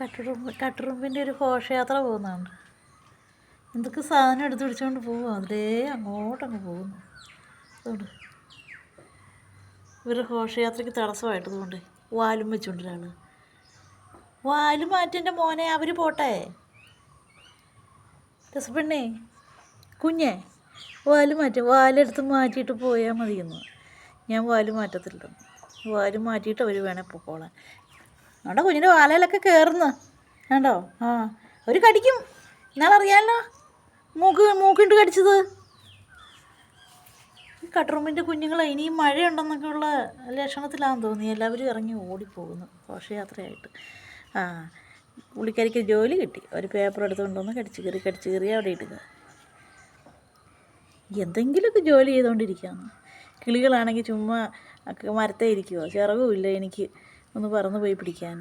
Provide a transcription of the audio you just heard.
കട്ടുറുമ്പ് കട്ടുറുമ്പിന്റെ ഒരു ഘോഷയാത്ര പോകുന്നുണ്ട് എന്തൊക്കെ സാധനം എടുത്ത് പിടിച്ചുകൊണ്ട് പോകും അതിലേ അങ്ങോട്ടങ്ങ് പോകുന്നു. അതുകൊണ്ട് ഇവരുടെ ഘോഷയാത്രയ്ക്ക് തടസ്സമായിട്ട് അതുകൊണ്ട് വാലും വെച്ചുകൊണ്ട് ഒരാൾ വാൽ മാറ്റിന്റെ മോനെ അവർ പോട്ടെ. രസപ്പെണ്ണേ കുഞ്ഞേ വാൽ മാറ്റി വാലെടുത്ത് മാറ്റിയിട്ട് പോയാൽ മതിയെന്ന്. ഞാൻ വാൽ മാറ്റത്തില്ല. വാൽ മാറ്റിയിട്ട് അവർ വേണേൽ പൊക്കോളാൻ. അവിടെ കുഞ്ഞിന്റെ വാലയിലൊക്കെ കയറുന്നു കണ്ടോ? ആ. ഒരു കടിക്കും. ഇന്നാളറിയാമല്ലോ മൂക്ക് മൂക്കിട്ട് കടിച്ചത്. ഈ കട്ടറുമ്പിന്റെ കുഞ്ഞുങ്ങൾ ഇനിയും മഴയുണ്ടെന്നൊക്കെയുള്ള ലക്ഷണത്തിലാണെന്ന് തോന്നി എല്ലാവരും ഇറങ്ങി ഓടിപ്പോകുന്നു ഘോഷയാത്രയായിട്ട്. ആ. പുള്ളിക്കാരിക്ക് ജോലി കിട്ടി. ഒരു പേപ്പർ എടുത്തുകൊണ്ടുവന്ന് കടിച്ചു കയറി കടിച്ചു കയറി അവിടെ ഇടുക. എന്തെങ്കിലുമൊക്കെ ജോലി ചെയ്തുകൊണ്ടിരിക്കുകയാണ്. കിളികളാണെങ്കിൽ ചുമ്മാ മരത്തേ ഇരിക്കുമോ ചിറകുമില്ല എനിക്ക്. ഒന്ന് പറന്ന് പോയി പിടിക്കാൻ.